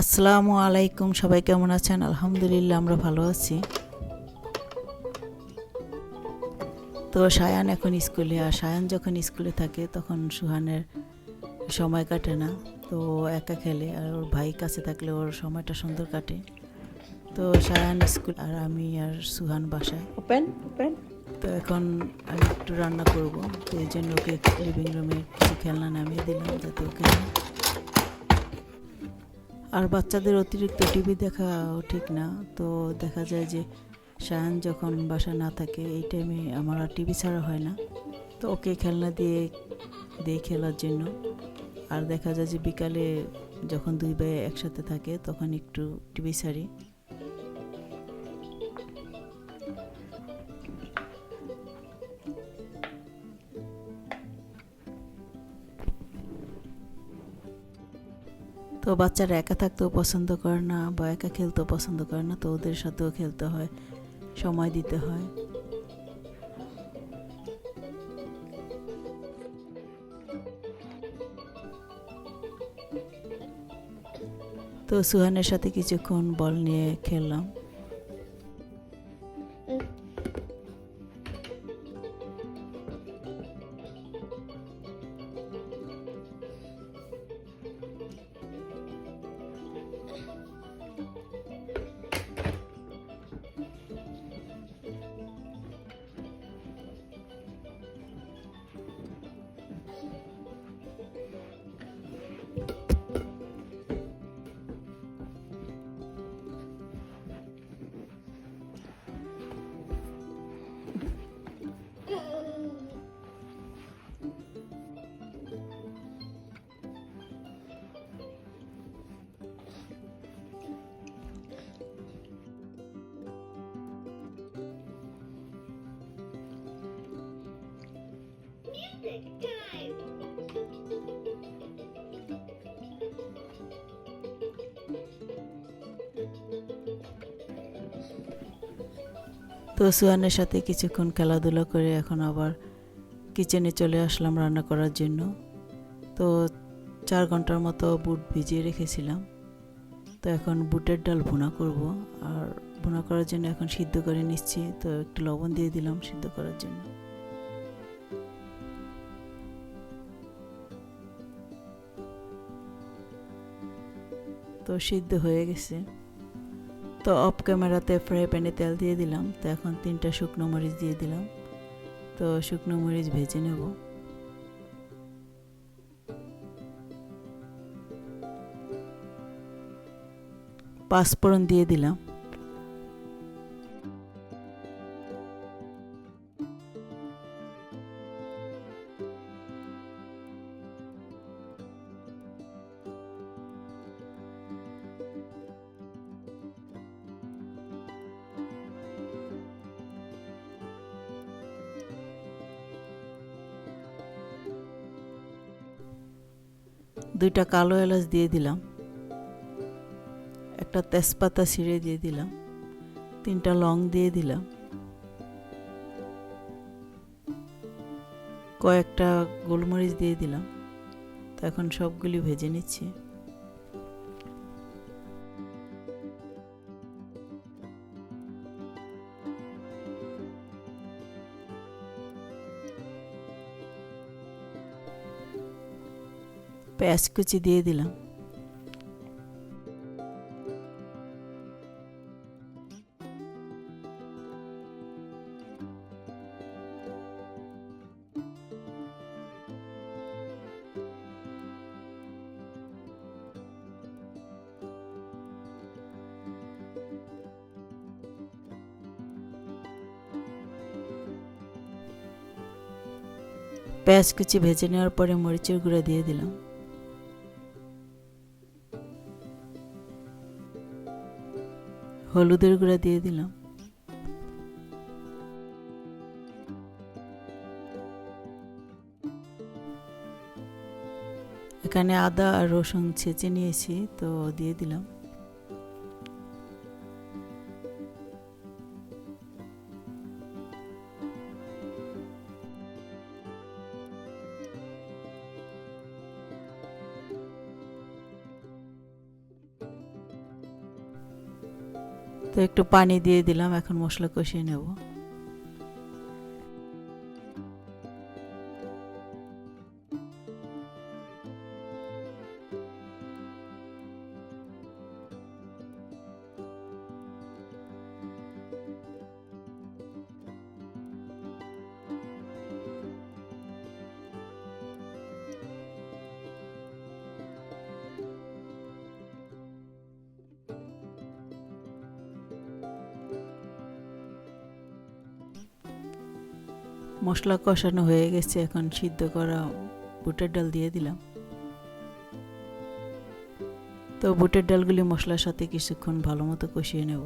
আসসালামু আলাইকুম সবাই কেমন আছেন? আলহামদুলিল্লাহ আমরা ভালো আছি। তো সায়ান এখন স্কুলে আর সায়ান যখন স্কুলে থাকে তখন সুহানের সময় কাটে না। তো একা খেলে আর ওর ভাই কাছে থাকলে ওর সময়টা সুন্দর কাটে। তো সায়ান স্কুল আর আমি আর সুহান বাসায়। ওপেন ওপেন তো এখন আমি একটু রান্না করব। তো এই জন্য ওকে লিভিং রুমে কিছু খেলনা নামিয়ে দিলাম যাতে ওকে আর বাচ্চাদের অতিরিক্ত টিভি দেখাও ঠিক না। তো দেখা যায় যে সায়ান যখন বাসা না থাকে, এই টাইমে আমার আর টিভি ছাড়া হয় না। তো ওকে খেলনা দিয়ে দিয়ে খেলার জন্য। আর দেখা যায় যে বিকালে যখন দুই ভাই একসাথে থাকে, তখন একটু টিভি ছাড়ি। তো বাচ্চারা একা থাকতেও পছন্দ করে না বা একা খেলতেও পছন্দ করে না, তো ওদের সাথেও খেলতে হয়, সময় দিতে হয়। তো সুহানের সাথে কিছুক্ষণ বল নিয়ে খেললাম। তো সুহানের সাথে কিছুক্ষণ খেলাধুলা করে এখন আবার কিচেনে চলে আসলাম রান্না করার জন্য। তো চার ঘণ্টার মতো বুট ভিজিয়ে রেখেছিলাম। তো এখন বুটের ডাল ভুনা করব আর ভুনা করার জন্য এখন সিদ্ধ করে নিচ্ছি। তো একটু লবণ দিয়ে দিলাম সিদ্ধ করার জন্য। তো সিদ্ধ হয়ে গেছে। তো অফ ক্যামেরাতে ফ্রাই প্যানে তেল দিয়ে দিলাম, তো এখন তিনটা শুকনো মরিচ দিয়ে দিলাম। তো শুকনো মরিচ ভেজে নেব। পাঁচফোড়ন দিয়ে দিলাম। দুইটা কালো এলাচ দিয়ে দিলাম। একটা তেজপাতা ছিঁড়ে দিয়ে দিলাম। তিনটা লং দিয়ে দিলাম। কয়েকটা গোলমরিচ দিয়ে দিলাম। তো এখন সবগুলি ভেজে নিচ্ছি। পেঁয়াজ কুচি দিয়ে দিলাম পেঁয়াজ কুচি ভেজে নেওয়ার পরে মরিচের গুঁড়া দিয়ে দিলাম হলুদের গুঁড়া দিয়ে দিলাম। এখানে আদা আর রসুন ছেঁচে নিয়েছি তো দিয়ে দিলাম। তো একটু পানি দিয়ে দিলাম এখন মশলা কষিয়ে নেব। মশলা কষানো হয়ে গেছে, এখন সিদ্ধ করা বুটের ডাল দিয়ে দিলাম। তো বুটের ডালগুলি মশলার সাথে কিছুক্ষণ ভালো মতো কষিয়ে নেব।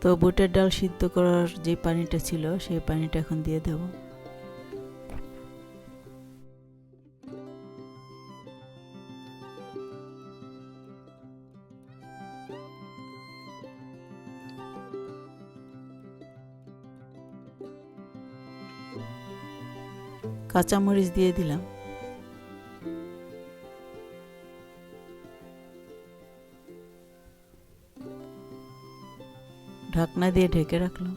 তো বুটের ডাল সিদ্ধ করার যে পানিটা ছিল, সেই পানিটা এখন দিয়ে দেব। কাঁচামরিচ দিয়ে দিলাম। ঢাকনা দিয়ে ঢেকে রাখলাম।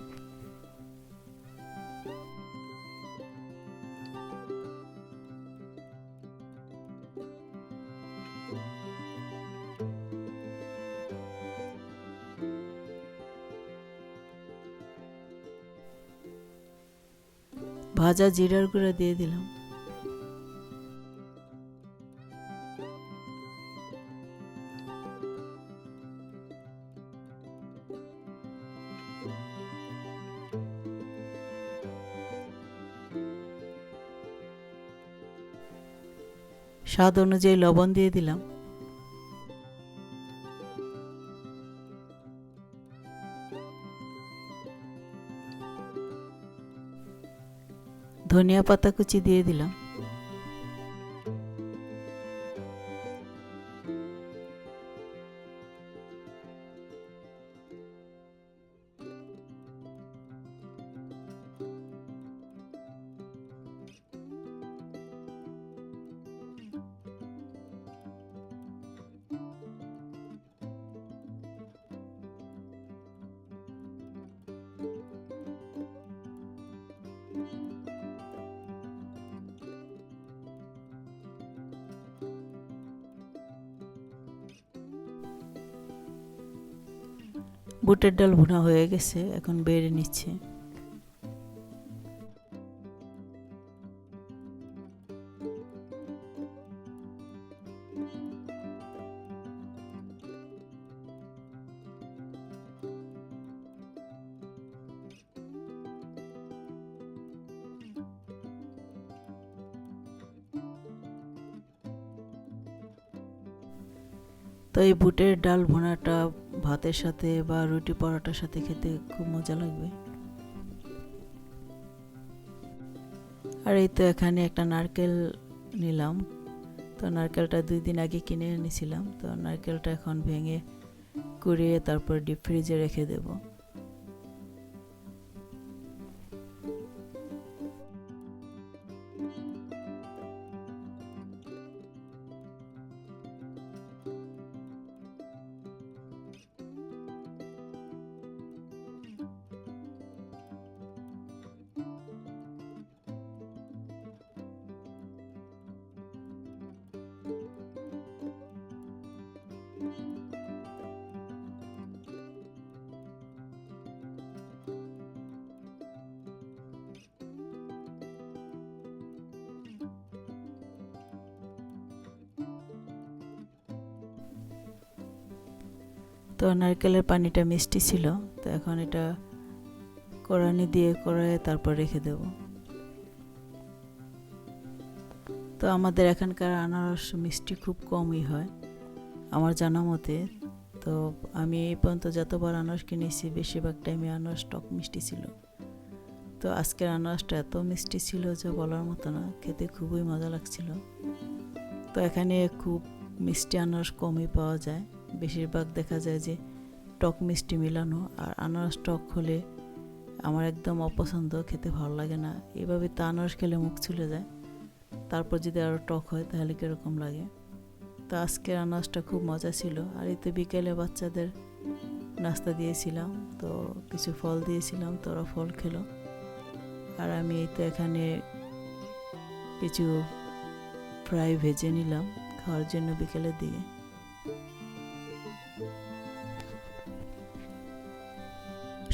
ভাজা জিরার গুঁড়া দিয়ে দিলাম। স্বাদ অনুযায়ী লবণ দিয়ে দিলাম। ধনিয়া পাতা কুচি দিয়ে দিলাম। বুটের ডাল ভুনা হয়ে গেছে এখন বেড়ে নিচ্ছে। তো এই বুটের ডাল ভুনাটা ভাতের সাথে বা রুটি পরোটার সাথে খেতে খুব মজা লাগবে। আর এই তো এখানে একটা নারকেল নিলাম। তো নারকেলটা দুই দিন আগে কিনে এনেছিলাম। তো নারকেলটা এখন ভেঙে কুড়িয়ে তারপর ডিপ ফ্রিজে রেখে দেব। তো নারকেলের পানিটা মিষ্টি ছিল, তো এখন এটা কোরানি দিয়ে কড়াইয়ে তারপর রেখে দেব। তো আমাদের এখানকার আনারস মিষ্টি খুব কমই হয়, আমার জানা মতে। তো আমি এই পর্যন্ত যতবার আনারস কিনেছি, বেশিরভাগ টাইমে আনারস টক মিষ্টি ছিল। তো আজকের আনারসটা এত মিষ্টি ছিল যে বলার মতো না, খেতে খুবই মজা লাগছিল। তো এখানে খুব মিষ্টি আনারস কমই পাওয়া যায়। বেশিরভাগ দেখা যায় যে টক মিষ্টি মেলানো আর আনারস টক হলে আমার একদম অপছন্দ, খেতে ভালো লাগে না। এভাবে তো আনারস খেলে মুখ চলে যায়। তারপর যদি আরও টক হয় তাহলে কীরকম লাগে? তো আজকের আনারসটা খুব মজা ছিল। আর এতে বিকেলে বাচ্চাদের নাস্তা দিয়েছিলাম, তো কিছু ফল দিয়েছিলাম, তো ওরা ফল খেলো। আর আমি এই তো এখানে কিছু ফ্রাই ভেজে নিলাম খাওয়ার জন্য বিকেলের দিকে।